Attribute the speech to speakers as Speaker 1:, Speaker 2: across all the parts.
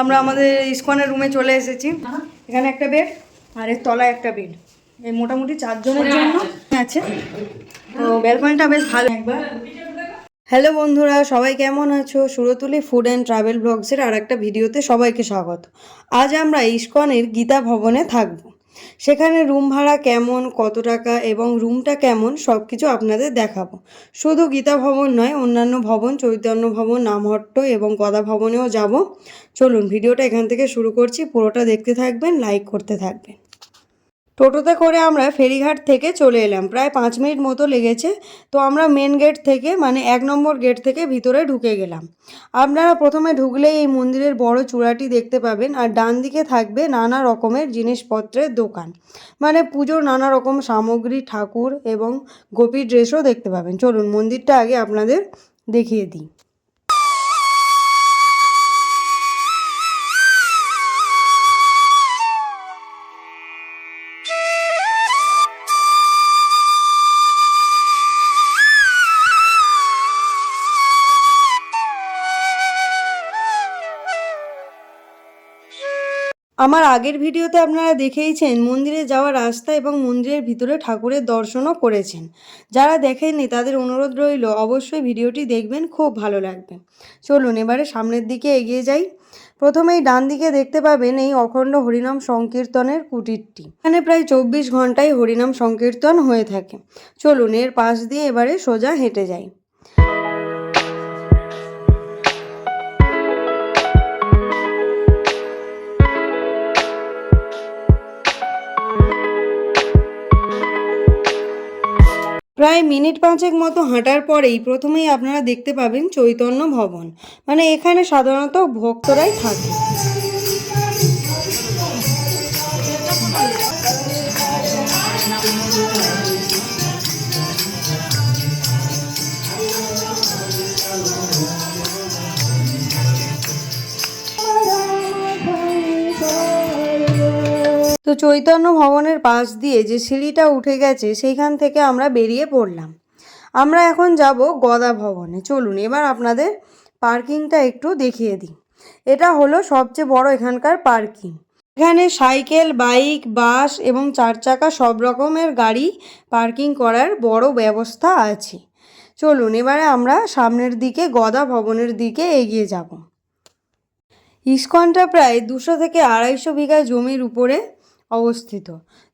Speaker 1: আমরা আমাদের ইস্কনের রুমে চলে এসেছি। এখানে একটা বেড আর এর তলায় একটা বেড এই মোটামুটি চারজনের জন্য আছে। তো ব্যালকনিটা বেশ ভালো। একবার। হ্যালো বন্ধুরা সবাই কেমন আছো? সুরতুলি ফুড অ্যান্ড ট্রাভেল ব্লগসের আর একটা ভিডিওতে সবাইকে স্বাগত। আজ আমরা ইস্কনের গীতা ভবনে থাকব। সেখানে রুম ভাড়া কেমন, কত টাকা এবং রুমটা কেমন সব কিছু আপনাদের দেখাবো। শুধু গীতা ভবন নয়, অন্যান্য ভবন, চৈতন্য ভবন, নামহট্ট এবং গদা ভবনেও যাব। চলুন, ভিডিওটা এখান থেকে শুরু করছি। পুরোটা দেখতে থাকবেন লাইক করতে থাকবেন। টোটোতে করে আমরা ফেরিঘাট থেকে চলে এলাম। প্রায় পাঁচ মিনিট মতো লেগেছে। তো আমরা মেন গেট থেকে মানে এক নম্বর গেট থেকে ভিতরে ঢুকে গেলাম। আপনারা প্রথমে ঢুকলেই এই মন্দিরের বড় চূড়াটি দেখতে পাবেন। আর ডান দিকে থাকবে নানা রকমের জিনিসপত্রের দোকান। মানে পুজোর নানা রকম সামগ্রী, ঠাকুর এবং গোপী ড্রেসও দেখতে পাবেন। চলুন মন্দিরটা আগে আপনাদের দেখিয়ে দিই। আমার আগের ভিডিওতে আপনারা দেখেইছেন, মন্দিরে যাওয়ার রাস্তা এবং মন্দিরের ভিতরে ঠাকুরের দর্শনও করেছেন। যারা দেখেননি, তাদের অনুরোধ রইল, অবশ্যই ভিডিওটি দেখবেন, খুব ভালো লাগবে। চলুন, এবারে সামনের দিকে এগিয়ে যাই। প্রথমেই ডান দিকে দেখতে পাবেন এই অখণ্ড হরিনাম সংকীর্তনের কুটিরটি। এখানে প্রায় চব্বিশ ঘন্টায় হরিনাম সংকীর্তন হয়ে থাকে। চলুন, এর পাশ দিয়ে এবারে সোজা হেঁটে যাই। প্রায় মিনিট পাঁচেক মতো হাঁটার পরেই প্রথমেই আপনারা দেখতে পাবেন চৈতন্য ভবন। মানে এখানে সাধারণত ভক্তরাই থাকে তো চৈতন্য ভবনের পাশ দিয়ে যে সিঁড়িটা উঠে গেছে, সেইখান থেকে আমরা বেরিয়ে পড়লাম। আমরা এখন যাব গদা ভবনে। চলুন, এবার আপনাদের পার্কিংটা একটু দেখিয়ে দিই। এটা হলো সবচেয়ে বড় এখানকার পার্কিং। এখানে সাইকেল, বাইক, বাস এবং চার চাকা সব রকমের গাড়ি পার্কিং করার বড় ব্যবস্থা আছে। চলুন, এবারে আমরা সামনের দিকে, গদা ভবনের দিকে এগিয়ে যাব। ইস্কনটা প্রায় দুশো থেকে আড়াইশো বিঘা জমির উপরে অবস্থিত।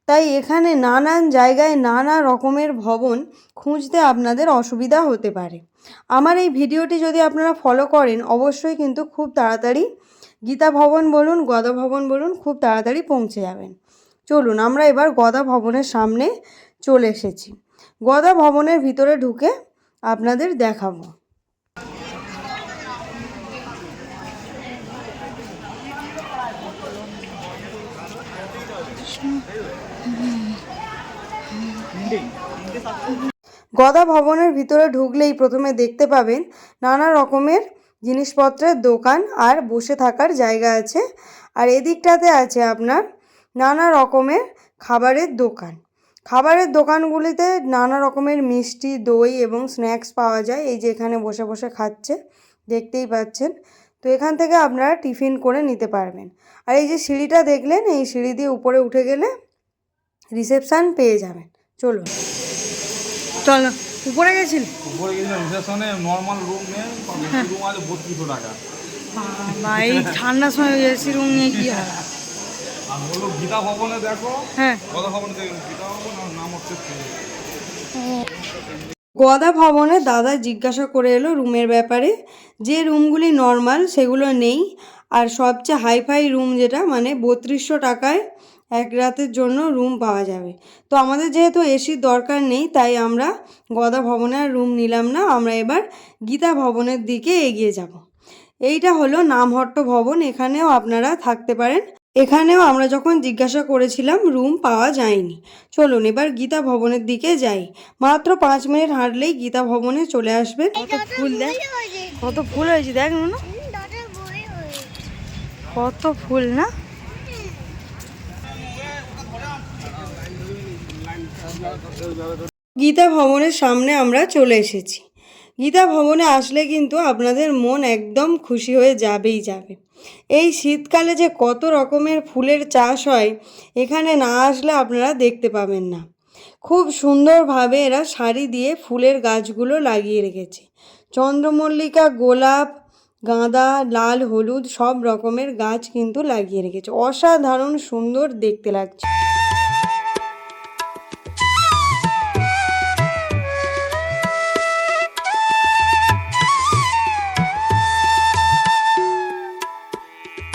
Speaker 1: তাই এখানে নানান জায়গায় নানা রকমের ভবন খুঁজতে আপনাদের অসুবিধা হতে পারে। আমার এই ভিডিওটি যদি আপনারা ফলো করেন, অবশ্যই কিন্তু খুব তাড়াতাড়ি গীতা ভবন বলুন, গদা ভবন বলুন, খুব তাড়াতাড়ি পৌঁছে যাবেন। চলুন, আমরা এবার গদা ভবনের সামনে চলে এসেছি। গদা ভবনের ভিতরে ঢুকে আপনাদের দেখাবো। গদা ভবনের ভিতরে ঢুকলেই প্রথমে দেখতে পাবেন নানা রকমের জিনিসপত্রের দোকান আর বসে থাকার জায়গা আছে। আর এদিকটাতে আছে আপনার নানা রকমের খাবারের দোকান। খাবারের দোকানগুলিতে নানা রকমের মিষ্টি, দই এবং স্ন্যাক্স পাওয়া যায়। এই যে এখানে বসে বসে খাচ্ছে, দেখতেই পাচ্ছেন। তো এখান থেকে আপনারা টিফিন করে নিতে পারবেন। আর এই যে সিঁড়িটা দেখলেন এই সিঁড়ি দিয়ে উপরে উঠে গেলে রিসেপশান পেয়ে যাবেন। চলুন। চলো উপরে গেছিলি?
Speaker 2: উপরে গেছিলাম রিসেপশনে নর্মাল রুম নেই রুম আছে বত্রিশশো টাকা।
Speaker 1: বাবা এই ঠান্ডার সময় এসি রুম নিয়ে কি হয়
Speaker 2: আর বলল গীতা ভবনে দেখো।
Speaker 1: হ্যাঁ।
Speaker 2: কথা ভবনে গীতা ভবন নাম হচ্ছে
Speaker 1: গদা ভবনে দাদা জিজ্ঞাসা করে এলো রুমের ব্যাপারে, যে রুমগুলি নর্মাল সেগুলো নেই, আর সবচেয়ে হাইফাই রুম যেটা মানে বত্রিশশো টাকায় এক রাতের জন্য রুম পাওয়া যাবে। তো আমাদের যেহেতু এসির দরকার নেই, তাই আমরা গদা ভবনে আর রুম নিলাম না, আমরা এবার গীতা ভবনের দিকে এগিয়ে যাব। এইটা হলো নামহট্ট ভবন, এখানেও আপনারা থাকতে পারেন। এখানেও আমরা যখন জিজ্ঞাসা করেছিলাম রুম পাওয়া যায়নি। চলুন এবার গীতা ভবনের দিকে যাই। মাত্র পাঁচ মিনিট হাঁটলেই গীতা ভবনে চলে আসবেন। কত ফুল দেখ। কত ফুল হয়েছে দেখ না কত ফুল না? গীতা ভবনের সামনে আমরা চলে এসেছি। গীতা ভবনে আসলে কিন্তু আপনাদের মন একদম খুশি হয়ে যাবেই যাবে। এই শীতকালে যে কত রকমের ফুলের চাষ হয়, এখানে না আসলে আপনারা দেখতে পাবেন না। খুব সুন্দরভাবে এরা সারি দিয়ে ফুলের গাছগুলো লাগিয়ে রেখেছে। চন্দ্রমল্লিকা, গোলাপ, গাঁদা, লাল, হলুদ সব রকমের গাছ কিন্তু লাগিয়ে রেখেছে। অসাধারণ সুন্দর দেখতে লাগছে।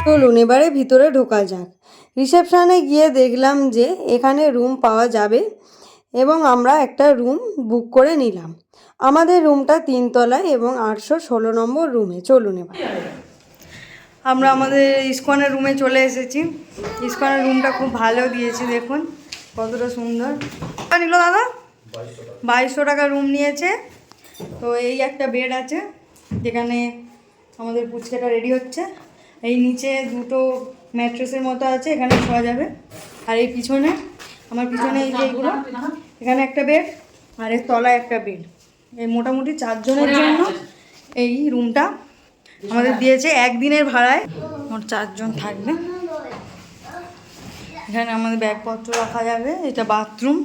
Speaker 1: চলুন এবারে ভিতরে ঢোকা যাক। রিসেপশানে গিয়ে দেখলাম যে এখানে রুম পাওয়া যাবে এবং আমরা একটা রুম বুক করে নিলাম। আমাদের রুমটা তিনতলায় এবং আটশো ষোলো নম্বর রুমে। চলুন এবার। আমরা আমাদের ইস্কনের রুমে চলে এসেছি। ইস্কনের রুমটা খুব ভালো দিয়েছি, দেখুন, কতটা সুন্দর। নিল দাদা? বাইশশো টাকা রুম নিয়েছে। তো এই একটা বেড আছে, যেখানে আমাদের পুচকেটা রেডি হচ্ছে। এই নিচে দুটো ম্যাট্রেসের মতো আছে এখানে শোয়া যাবে। আর এই পিছনে আমার পিছনে এই যে এইগুলো এখানে একটা বেড আর এর তলায় একটা বেড এই মোটামুটি চারজনের জন্য এই রুমটা আমাদের দিয়েছে একদিনের ভাড়ায়। মোট চারজন থাকবে। এখানে আমাদের ব্যাগপত্র রাখা যাবে এটা বাথরুম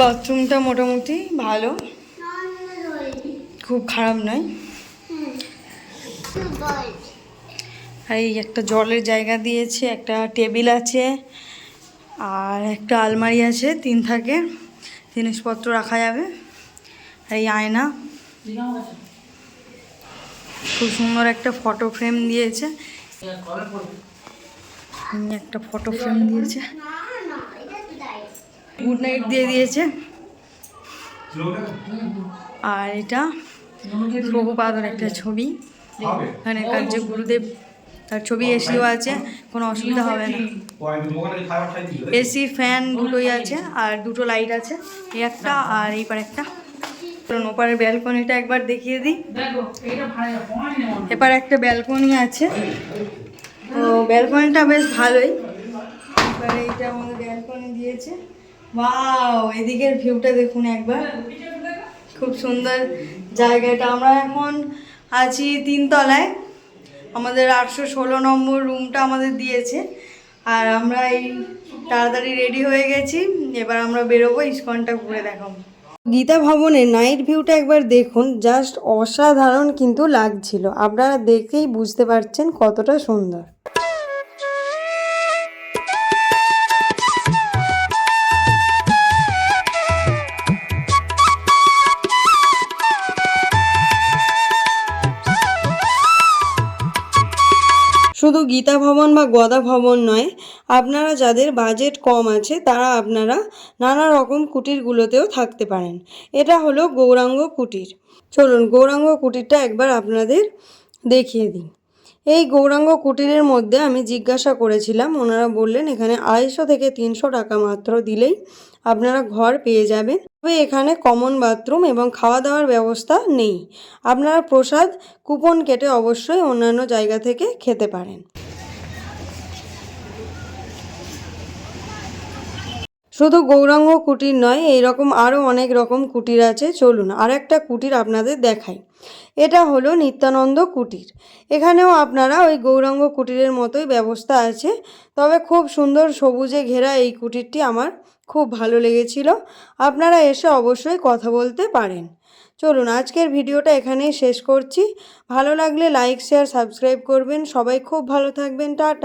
Speaker 1: বাথরুমটা মোটামুটি ভালো। খুব খারাপ নয়। এই একটা জলের জায়গা দিয়েছে একটা টেবিল আছে আর একটা আলমারি আছে তিন থাকে জিনিসপত্র রাখা যাবে। এই আয়না। খুব সুন্দর একটা ফটো ফ্রেম দিয়েছে। একটা ফটো ফ্রেম দিয়েছে। গুড নাইট দিয়ে দিয়েছে। আর এটা প্রভুপাদর একটা ছবি। এখানেকার যে গুরুদেব তার ছবি এসিও আছে কোনো অসুবিধা হবে না। এসি ফ্যান দুটোই আছে আর দুটো লাইট আছে এই একটা আর এই পার একটা। ওপারের ব্যালকনিটা একবার দেখিয়ে দিই। এপার একটা ব্যালকনি আছে। তো ব্যালকনিটা বেশ ভালোই। এবারে এইটা আমাদের ব্যালকনি দিয়েছে। ওয়াও এদিকের ভিউটা দেখুন একবার। খুব সুন্দর জায়গাটা। আমরা এখন আছি তিনতলায়। আমাদের আটশো ষোলো নম্বর রুমটা আমাদের দিয়েছে। আর আমরা এই তাড়াতাড়ি রেডি হয়ে গেছি। এবার আমরা বেরোবো, ইস্কনটা ঘুরে দেখাবো। গীতা ভবনে নাইট ভিউটা একবার দেখুন জাস্ট অসাধারণ কিন্তু লাগছিল। আপনারা দেখেই বুঝতে পারছেন কতটা সুন্দর। শুধু গীতা ভবন বা গদা ভবন নয়, আপনারা যাদের বাজেট কম আছে, তারা আপনারা নানা রকম কুটিরগুলোতেও থাকতে পারেন। এটা হলো গৌরাঙ্গ কুটির। চলুন গৌরাঙ্গ কুটিরটা একবার আপনাদের দেখিয়ে দিই। এই গৌরাঙ্গ কুটিরের মধ্যে আমি জিজ্ঞাসা করেছিলাম, ওনারা বললেন, এখানে আড়াইশো থেকে তিনশো টাকা মাত্র দিলেই আপনারা ঘর পেয়ে যাবেন। তবে এখানে কমন বাথরুম এবং খাওয়া দাওয়ার ব্যবস্থা নেই। আপনারা প্রসাদ কুপন কেটে অবশ্যই অন্যান্য জায়গা থেকে খেতে পারেন। শুধু গৌরাঙ্গ কুটির নয় এই রকম আরও অনেক রকম কুটির আছে। চলুন আর একটা কুটির আপনাদের দেখাই। এটা হলো নিত্যানন্দ কুটির। এখানেও আপনারা ওই গৌরাঙ্গ কুটিরের মতোই ব্যবস্থা আছে। তবে খুব সুন্দর সবুজে ঘেরা এই কুটিরটি আমার খুব ভালো লেগেছিল। আপনারা এসে অবশ্যই কথা বলতে পারেন। চলুন, আজকের ভিডিওটা এখানেই শেষ করছি। ভালো লাগলে লাইক, শেয়ার, সাবস্ক্রাইব করবেন। সবাই খুব ভালো থাকবেন। টাটা।